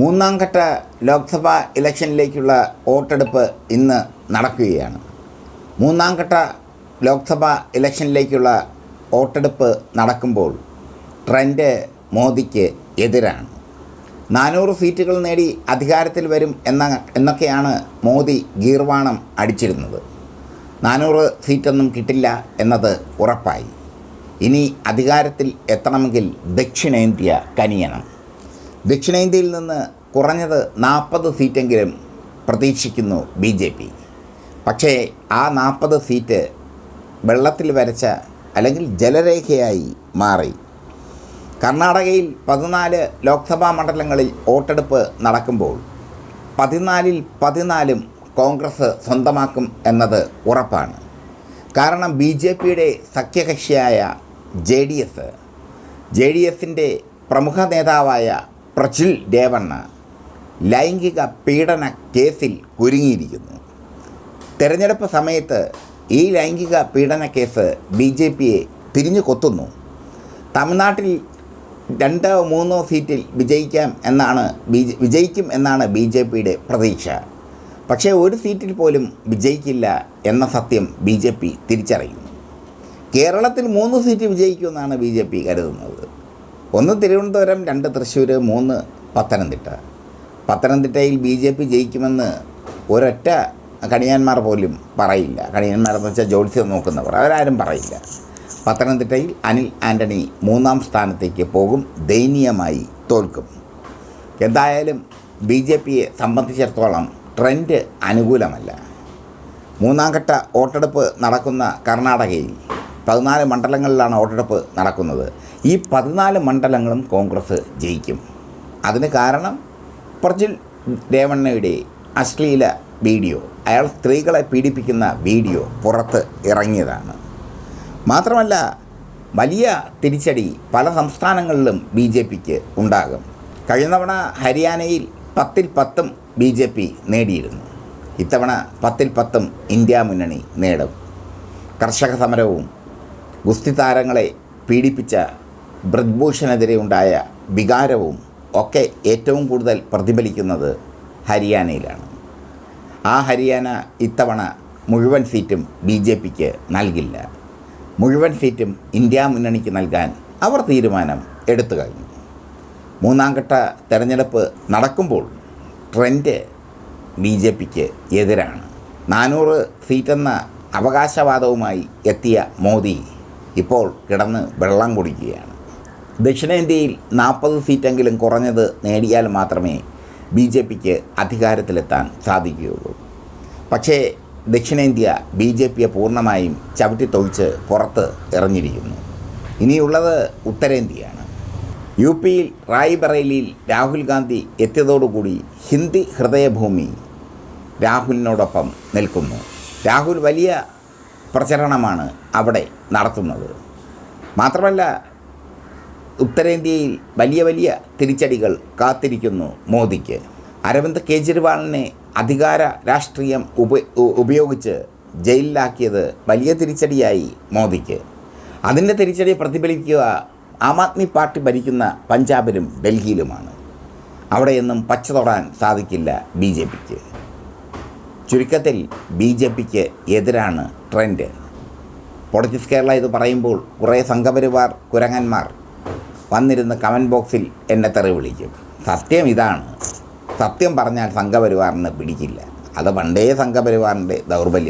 മൂന്നാം ഘട്ട ലോക്സഭാ ഇലക്ഷനിലേക്കുള്ള വോട്ടെടുപ്പ് ഇന്ന് നടക്കുകയാണ്. മൂന്നാം ഘട്ട ലോക്സഭാ ഇലക്ഷനിലേക്കുള്ള വോട്ടെടുപ്പ് നടക്കുമ്പോൾ ട്രെൻഡ് മോദിക്ക് എതിരാണ്. നാനൂറ് സീറ്റുകൾ നേടി അധികാരത്തിൽ വരും എന്ന എന്നൊക്കെയാണ് മോദി ഗീർവാണം അടിച്ചിരുന്നത്. നാനൂറ് സീറ്റൊന്നും കിട്ടില്ല എന്നത് ഉറപ്പായി. ഇനി അധികാരത്തിൽ എത്തണമെങ്കിൽ ദക്ഷിണേന്ത്യ കനിയണം. ദക്ഷിണേന്ത്യയിൽ നിന്ന് കുറഞ്ഞത് നാൽപ്പത് സീറ്റെങ്കിലും പ്രതീക്ഷിക്കുന്നു ബി ജെ പി. പക്ഷേ ആ നാൽപ്പത് സീറ്റ് വെള്ളത്തിൽ വരച്ച അല്ലെങ്കിൽ ജലരേഖയായി മാറി. കർണാടകയിൽ പതിനാല് ലോക്സഭാ മണ്ഡലങ്ങളിൽ വോട്ടെടുപ്പ് നടക്കുമ്പോൾ പതിനാലിൽ പതിനാലും കോൺഗ്രസ് സ്വന്തമാക്കും എന്നത് ഉറപ്പാണ്. കാരണം ബി ജെ പിയുടെ സഖ്യകക്ഷിയായ J D S J D എസിന്റെ പ്രമുഖ നേതാവായ പ്രചുൽ രേവണ്ണ ലൈംഗിക പീഡന കേസിൽ കുരുങ്ങിയിരിക്കുന്നു. തെരഞ്ഞെടുപ്പ് സമയത്ത് ഈ ലൈംഗിക പീഡന കേസ് ബി ജെ പിയെ തിരിഞ്ഞു കൊത്തുന്നു. തമിഴ്നാട്ടിൽ രണ്ടോ മൂന്നോ സീറ്റിൽ വിജയിക്കാം എന്നാണ് ബി വിജയിക്കും എന്നാണ് ബി ജെ പിയുടെ പ്രതീക്ഷ. പക്ഷേ ഒരു സീറ്റിൽ പോലും വിജയിക്കില്ല എന്ന സത്യം ബി ജെ പി തിരിച്ചറിയുന്നു. കേരളത്തിൽ മൂന്ന് സീറ്റ് വിജയിക്കുമെന്നാണ് ബി ജെ പി കരുതുന്നത്. ഒന്ന് തിരുവനന്തപുരം രണ്ട് തൃശ്ശൂർ മൂന്ന് പത്തനംതിട്ട. പത്തനംതിട്ടയിൽ ബി ജെ പി ജയിക്കുമെന്ന് ഒരൊറ്റ കണിയാന്മാർ പോലും പറയില്ല. കണിയാന്മാരെന്ന് വെച്ചാൽ ജ്യോത്സ്യം നോക്കുന്നവർ. അവരാരും പറയില്ല. പത്തനംതിട്ടയിൽ അനിൽ ആന്റണി മൂന്നാം സ്ഥാനത്തേക്ക് പോകും ദയനീയമായി തോൽക്കും. എന്തായാലും ബി ജെ പിയെ സംബന്ധിച്ചിടത്തോളം ട്രെൻഡ് അനുകൂലമല്ല. മൂന്നാം ഘട്ട വോട്ടെടുപ്പ് നടക്കുന്ന കർണാടകയിൽ പതിനാല് മണ്ഡലങ്ങളിലാണ് വോട്ടെടുപ്പ് നടക്കുന്നത്. ഈ പതിനാല് മണ്ഡലങ്ങളും കോൺഗ്രസ് ജയിക്കും. അതിന് കാരണം പ്രജിൽ രേവണ്ണയുടെ അശ്ലീല വീഡിയോ. അയാൾ സ്ത്രീകളെ പീഡിപ്പിക്കുന്ന വീഡിയോ പുറത്ത് ഇറങ്ങിയതാണ്. മാത്രമല്ല വലിയ തിരിച്ചടി പല സംസ്ഥാനങ്ങളിലും ബി ജെ പിക്ക് ഉണ്ടാകും. കഴിഞ്ഞ തവണ ഹരിയാനയിൽ പത്തിൽ പത്തും ബി ജെ പി നേടിയിരുന്നു. ഇത്തവണ പത്തിൽ പത്തും ഇന്ത്യ മുന്നണി നേടും. കർഷക സമരവും ഗുസ്തി താരങ്ങളെ പീഡിപ്പിച്ച ബ്രജ്ഭൂഷണെതിരെ ഉണ്ടായ വികാരവും ഒക്കെ ഏറ്റവും കൂടുതൽ പ്രതിഫലിക്കുന്നത് ഹരിയാനയിലാണ്. ആ ഹരിയാന ഇത്തവണ മുഴുവൻ സീറ്റും ബി ജെ പിക്ക് നൽകില്ല. മുഴുവൻ സീറ്റും ഇന്ത്യ മുന്നണിക്ക് നൽകാൻ അവർ തീരുമാനം എടുത്തു കഴിഞ്ഞു. മൂന്നാംഘട്ട തെരഞ്ഞെടുപ്പ് നടക്കുമ്പോൾ ട്രെൻഡ് ബി ജെ പിക്ക് എതിരാണ്. നാനൂറ് സീറ്റെന്ന അവകാശവാദവുമായി എത്തിയ മോദി ഇപ്പോൾ കിടന്ന് വെള്ളം കുടിക്കുകയാണ്. ദക്ഷിണേന്ത്യയിൽ നാൽപ്പത് സീറ്റെങ്കിലും കുറഞ്ഞത് നേടിയാൽ മാത്രമേ ബി ജെ പിക്ക് അധികാരത്തിലെത്താൻ സാധിക്കുകയുള്ളൂ. പക്ഷേ ദക്ഷിണേന്ത്യ ബി ജെ പിയെ പൂർണമായും ചവിട്ടിത്തൊഴിച്ച് പുറത്ത് എറിഞ്ഞിരിക്കുന്നു. ഇനിയുള്ളത് ഉത്തരേന്ത്യയാണ്. യു പിയിൽ റായ്ബറേലിയിൽ രാഹുൽ ഗാന്ധി എത്തിയതോടുകൂടി ഹിന്ദി ഹൃദയഭൂമി രാഹുലിനോടൊപ്പം നിൽക്കുന്നു. രാഹുൽ വലിയ പ്രചരണമാണ് അവിടെ നടത്തുന്നത്. മാത്രമല്ല ഉത്തരേന്ത്യയിൽ വലിയ വലിയ തിരിച്ചടികൾ കാത്തിരിക്കുന്നു മോദിക്ക്. അരവിന്ദ് കെജ്രിവാളിനെ അധികാര രാഷ്ട്രീയം ഉപ ഉപയോഗിച്ച് ജയിലിലാക്കിയത് വലിയ തിരിച്ചടിയായി മോദിക്ക്. അതിന്റെ തിരിച്ചടി പ്രതിഫലിക്കുക ആം ആദ്മി പാർട്ടി ഭരിക്കുന്ന പഞ്ചാബിലും ഡൽഹിയിലുമാണ്. അവിടെയൊന്നും പച്ച തൊടാൻ സാധിക്കില്ല ബി ജെ പിക്ക്. ചുരുക്കത്തിൽ ബി ജെ പിക്ക് എതിരാണ് ട്രെൻഡ്. പൊളിറ്റിക്സ് കേരള ഇത് പറയുമ്പോൾ കുറേ സംഘപരിവാർ കുരങ്ങന്മാർ വന്നിരുന്ന് കമന്റ് ബോക്സിൽ എന്നെ തെറി വിളിക്കും. സത്യം ഇതാണ്. സത്യം പറഞ്ഞാൽ സംഘപരിവാറിന് പിടിക്കില്ല. അത് പണ്ടേ സംഘപരിവാറിന്റെ ദൗർബല്യമാണ്.